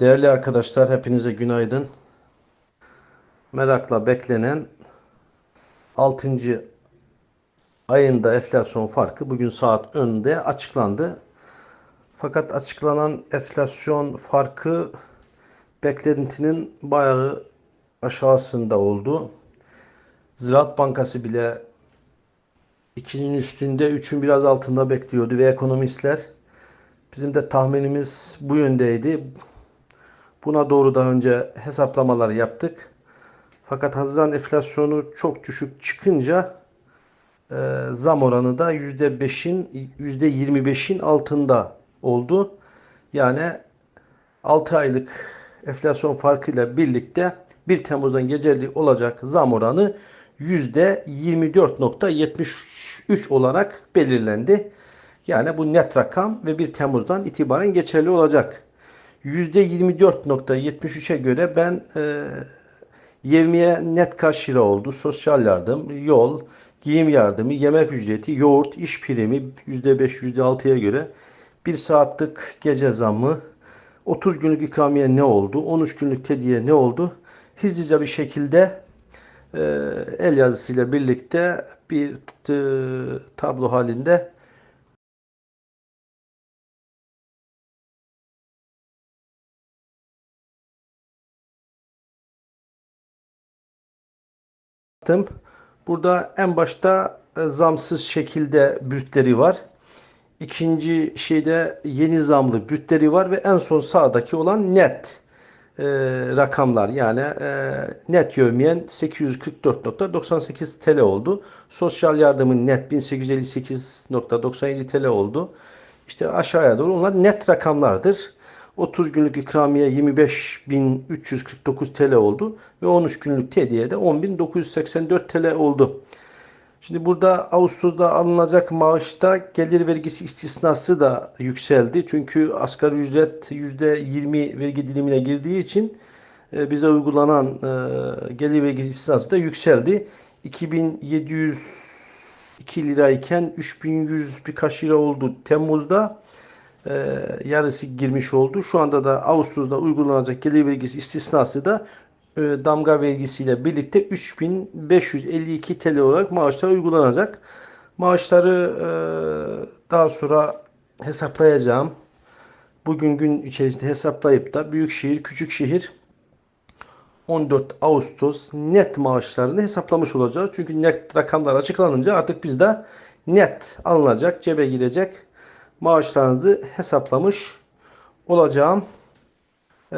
Değerli arkadaşlar hepinize günaydın. Merakla beklenen 6. ayında enflasyon farkı bugün saat önünde açıklandı. Fakat açıklanan enflasyon farkı beklentinin bayağı aşağısında oldu. Ziraat Bankası bile 2'nin üstünde, 3'ün biraz altında bekliyordu ve ekonomistler bizim de tahminimiz bu yöndeydi. Buna doğru daha önce hesaplamalar yaptık. Fakat Haziran enflasyonu çok düşük çıkınca e, zam oranı da %5'in %25'in altında oldu. Yani 6 aylık enflasyon farkıyla birlikte 1 Temmuz'dan geçerli olacak zam oranı %24.73 olarak belirlendi. Yani bu net rakam ve 1 Temmuz'dan itibaren geçerli olacak. %24.73'e göre ben e, yevmiye net kaç lira oldu? Sosyal yardım, yol, giyim yardımı, yemek ücreti, yoğurt, iş primi %5, %6'ya göre bir saatlik gece zammı, 30 günlük ikramiye ne oldu? 13 günlük tediye ne oldu? Hızlıca bir şekilde e, el yazısıyla birlikte bir tablo halinde yaptım. Burada en başta e, zamsız şekilde bütleri var. İkinci şeyde yeni zamlı bütleri var ve en son sağdaki olan net e, rakamlar yani e, net yövmeyen 844.98 TL oldu. Sosyal yardımın net 1858.97 TL oldu. İşte aşağıya doğru onlar net rakamlardır. 30 günlük ikramiye 25.349 TL oldu ve 13 günlük tediye de 10.984 TL oldu. Şimdi burada Ağustos'ta alınacak maaşta gelir vergisi istisnası da yükseldi. Çünkü asgari ücret %20 vergi dilimine girdiği için e, bize uygulanan e, gelir vergisi istisnası da yükseldi. 2702 lirayken 3100 birkaç lira oldu Temmuz'da. E, yarısı girmiş oldu. Şu anda da Ağustos'ta uygulanacak gelir vergisi istisnası da e, damga vergisiyle birlikte 3552 TL olarak maaşlar uygulanacak. Maaşları e, daha sonra hesaplayacağım. Bugün gün içerisinde hesaplayıp da Büyükşehir, Küçükşehir 14 Ağustos net maaşlarını hesaplamış olacağız. Çünkü net rakamlar açıklanınca artık bizde net alınacak, cebe girecek maaşlarınızı hesaplamış olacağım. Ee,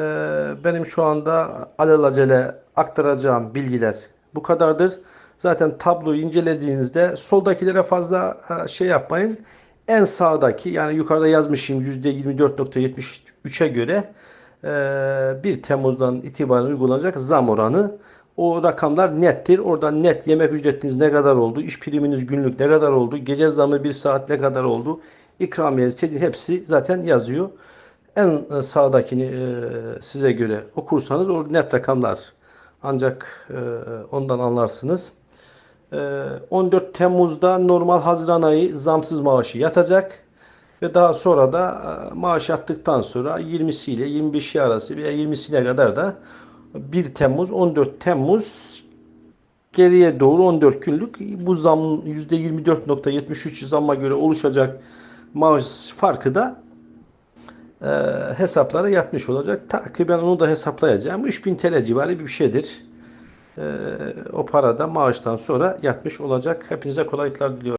benim şu anda alelacele aktaracağım bilgiler bu kadardır. Zaten tabloyu incelediğinizde soldakilere fazla şey yapmayın. En sağdaki yani yukarıda yazmışım %24.73'e göre 1 e, Temmuz'dan itibaren uygulanacak zam oranı. O rakamlar nettir. Oradan net yemek ücretiniz ne kadar oldu, iş priminiz günlük ne kadar oldu, gece zamı bir saat ne kadar oldu, ikramiyeniz, tedbir hepsi zaten yazıyor. En e, sağdakini e, size göre okursanız o net rakamlar. Ancak e, ondan anlarsınız. 14 Temmuz'da normal Haziran ayı zamsız maaşı yatacak. Ve daha sonra da maaş yattıktan sonra 20'si ile 25'i arası veya 20'sine kadar da 1 Temmuz 14 Temmuz geriye doğru 14 günlük bu zam %24.73 zamma göre oluşacak maaş farkı da e, hesaplara yatmış olacak. Takiben onu da hesaplayacağım. 3000 TL civarı bir şeydir. E, o para da maaştan sonra yatmış olacak. Hepinize kolaylıklar diliyorum.